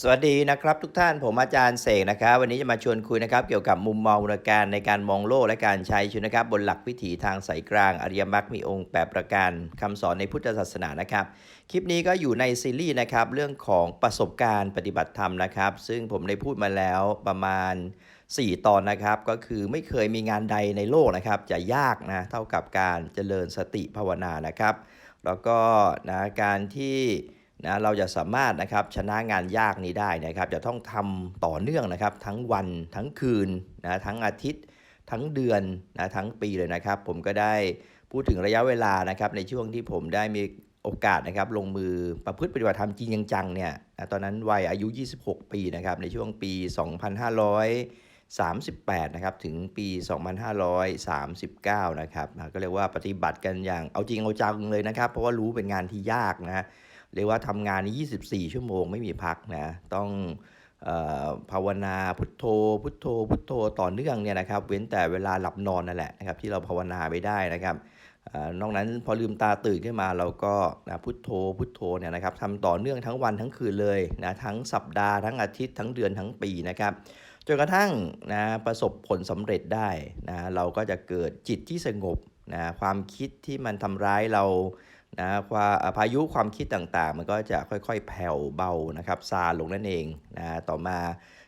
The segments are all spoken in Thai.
สวัสดีนะครับทุกท่านผมอาจารย์เสกนะครับวันนี้จะมาชวนคุยนะครับเกี่ยวกับมุมมองในการในการมองโลกและการใช้ชีวิตนะครับ บนหลักวิถีทางสายกลาง อริยมรรคมีองค์ 8 ประการคำสอนในพุทธศาสนานะครับ คลิปนี้ก็อยู่ในซีรีส์นะครับเรื่องของประสบการณ์ปฏิบัติธรรมนะครับ ซึ่งผมได้พูดมาแล้วประมาณ 4 ตอนนะครับ ก็คือไม่เคยมีงานใดในโลกนะครับ จะยากนะเท่ากับการเจริญสติภาวนานะครับ แล้วก็นะการที่ นะเราจะสามารถนะครับชนะงานยากนี้ได้นะครับจะต้องทำต่อเนื่องนะครับ ทั้งวันทั้งคืนนะทั้งอาทิตย์ ทั้งเดือนนะทั้งปีเลยนะครับ ผมก็ได้พูดถึงระยะเวลานะครับ ในช่วงที่ผมได้มีโอกาสนะครับ ลงมือประพฤติปฏิบัติธรรมจริงจังเนี่ยนะตอนนั้นวัยอายุ 26 ปีนะครับ ในช่วงปี 2538 นะครับ ถึงปี 2539 นะครับนะก็เรียกว่าปฏิบัติกันอย่างเอาจริงเอาจังเลยนะครับ เพราะว่ารู้เป็นงานที่ยากนะ เรียกว่าทำงานนี้ 24 ชั่วโมงไม่มีพักนะ ต้องภาวนาพุทโธ พุทโธ พุทโธต่อเนื่องเนี่ยนะครับ เว้นแต่เวลาหลับนอนนั่นแหละนะครับ ที่เราภาวนาไม่ได้นะครับอนอกนั้นพอลืมตาตื่นขึ้นมาเราก็นะพุทโธพุทโธเนี่ยนะครับทำต่อเนื่องทั้งวันทั้งคืนเลยนะทั้งสัปดาห์ทั้งอาทิตย์ทั้งเดือนทั้งปีนะครับจนกระทั่งนะประสบผลสำเร็จได้นะเราก็จะเกิดจิตที่สงบนะความคิดที่มันทำร้ายเรา นะความพายุความคิดต่างๆ มันก็จะค่อยๆ แผ่วเบานะครับซาลงนั่นเองนะต่อมา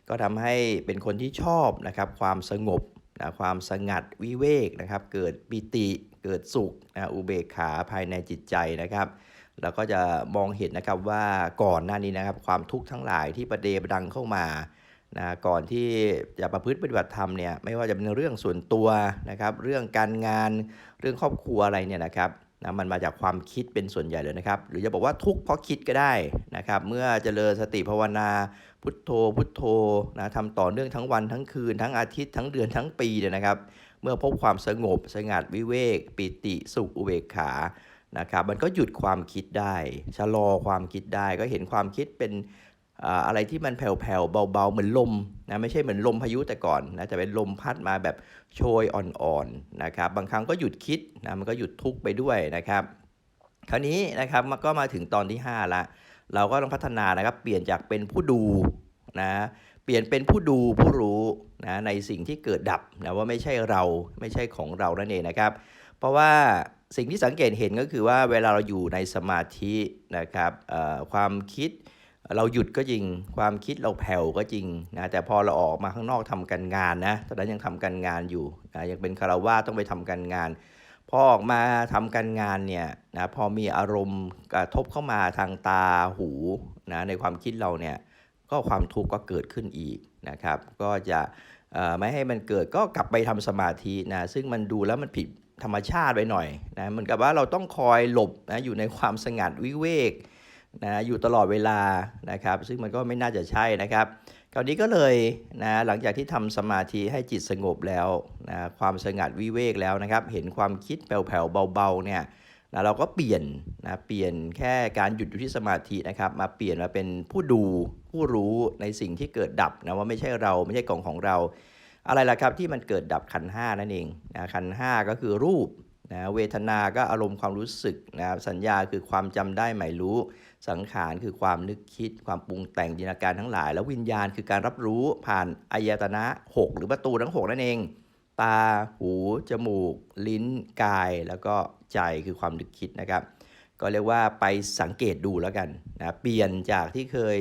ก็ทำให้เป็นคนที่ชอบนะครับความสงบนะความสงัดวิเวกนะครับ เกิดปิติเกิดสุขนะอุเบกขาภายในจิตใจนะครับเราก็จะมองเห็นนะครับว่าก่อนหน้านี้นะครับ ความทุกข์ทั้งหลายที่ประเดประดังเข้ามานะก่อนที่จะประพฤติปฏิบัติธรรมเนี่ยไม่ว่าจะเป็นเรื่องส่วนตัวนะครับ เรื่องการงานเรื่องครอบครัวอะไรเนี่ยนะครับ นะมันมาจากความคิดเป็นส่วนใหญ่เลยนะครับ หรือจะบอกว่าทุกข์เพราะคิดก็ได้นะครับ เมื่อเจริญสติภาวนา พุทโธ พุทโธนะทำต่อเนื่องทั้งวันทั้งคืน ทั้งอาทิตย์ทั้งเดือนทั้งปีเนี่ยนะครับ เมื่อพบความสงบสงัดวิเวก ปิติสุขอุเบกขานะครับ มันก็หยุดความคิดได้ชะลอความคิดได้ก็เห็นความคิดเป็น อะไรที่มันแผ่วๆเบาๆ เหมือนลมนะไม่ใช่เหมือนลมพายุแต่ก่อนนะจะเป็นลมพัดมาแบบโชยอ่อนๆนะครับบางครั้งก็หยุดคิดนะมันก็หยุดทุกข์ไปด้วยนะครับ คราวนี้นะครับมันก็มาถึงตอนที่ 5 ละ เราก็ต้องพัฒนานะครับเปลี่ยนจากเป็นผู้ดูนะเปลี่ยนเป็นผู้ดูผู้รู้นะในสิ่งที่เกิดดับนะว่าไม่ใช่เราไม่ใช่ของเรานั่นเองนะครับ เพราะว่าสิ่งที่สังเกตเห็นก็คือว่าเวลาเราอยู่ในสมาธินะครับความคิด เราหยุดก็จริง ความคิดเราแผ่วก็จริงนะแต่พอเราออกมาข้างนอกทำการงานนะตอนนั้นยังทำการงานอยู่นะยังเป็นคารวาต้องไปทำการงาน พอออกมาทำการงานเนี่ยนะพอมีอารมณ์กระทบเข้ามาทางตาหูนะในความคิดเราเนี่ยก็ความทุกข์ก็เกิดขึ้นอีกนะครับ ก็จะไม่ให้มันเกิดก็กลับไปทำสมาธินะซึ่งมันดูแล้วมันผิดธรรมชาติไปหน่อยนะเหมือนกับว่าเราต้องคอยหลบนะอยู่ในความสงัดวิเวก นะอยู่ตลอดเวลานะครับ ซึ่งมันก็ไม่น่าจะใช่นะครับคราวนี้ก็เลยนะหลังจากที่ทำสมาธิให้จิตสงบแล้วนะความสงัดวิเวกแล้วนะครับ เห็นความคิดแผ่วๆเบาๆเนี่ยนะเราก็เปลี่ยนนะเปลี่ยนแค่การหยุดอยู่ที่สมาธินะครับ มาเปลี่ยนมาเป็นผู้ดูผู้รู้ในสิ่งที่เกิดดับนะว่าไม่ใช่เราไม่ใช่ของของเรา อะไรล่ะครับที่มันเกิดดับขันห้านั่นเองนะขันห้าก็คือรูปนะเวทนาก็อารมณ์ความรู้สึกนะครับสัญญาคือความจำได้หมายรู้ สังขารคือความนึกคิด ความปรุงแต่งจินตนาการทั้งหลาย แล้ววิญญาณคือการรับรู้ผ่านอายตนะ 6 หรือประตูทั้ง 6 นั่นเอง ตา หู จมูก ลิ้น กาย แล้วก็ใจคือความนึกคิดนะครับ ก็เรียกว่าไปสังเกตดูแล้วกันนะเปลี่ยนจากที่เคย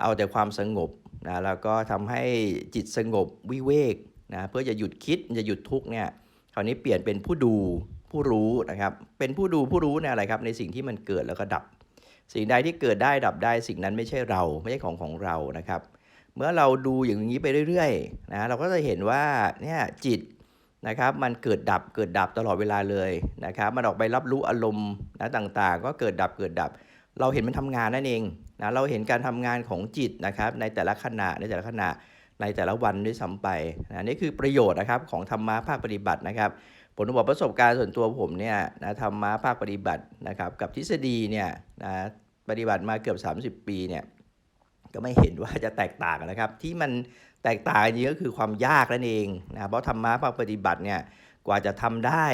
เอาแต่ความสงบนะแล้วก็ทำให้จิตสงบวิเวกนะเพื่อจะหยุดคิดจะหยุดทุกเนี่ยคราวนี้เปลี่ยนเป็นผู้ดูผู้รู้นะครับ เป็นผู้ดูผู้รู้เนี่ยอะไรครับในสิ่งที่มันเกิดแล้วก็ดับ สิ่งใดที่เกิดได้ดับได้ สิ่งนั้นไม่ใช่เราไม่ใช่ของของเรานะครับ เมื่อเราดูอย่างนี้ไปเรื่อยๆนะเราก็จะเห็นว่าเนี่ยจิตนะครับมันเกิดดับเกิดดับตลอดเวลาเลยนะครับมันออกไปรับรู้อารมณ์นะต่างๆ ก็เกิดดับเกิดดับ เราเห็นมันทำงานนั่นเองนะเราเห็นการทำงานของจิตนะครับในแต่ละขณะในแต่ละขณะในแต่ละวันด้วยซ้ำไปนะนี่คือประโยชน์นะครับของธรรมะภาคปฏิบัตินะครับ ผมต้องบอกประสบการณ์ส่วนตัวผมเนี่ยนะธรรมะภาคปฏิบัตินะครับ กับทฤษฎีเนี่ยนะปฏิบัติมาเกือบ 30 ปีเนี่ยก็ไม่เห็นว่าจะแตกต่างนะครับ ที่มันแตกต่างจริงก็คือความยากนั่นเองนะเพราะธรรมะภาคปฏิบัติเนี่ยกว่าจะทำได้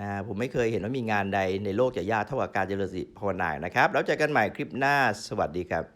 นะผมไม่เคยเห็นว่ามีงานใดในโลกจะยากเท่ากับการเจริญสติภาวนานะครับ แล้วเจอกันใหม่คลิปหน้าสวัสดีครับ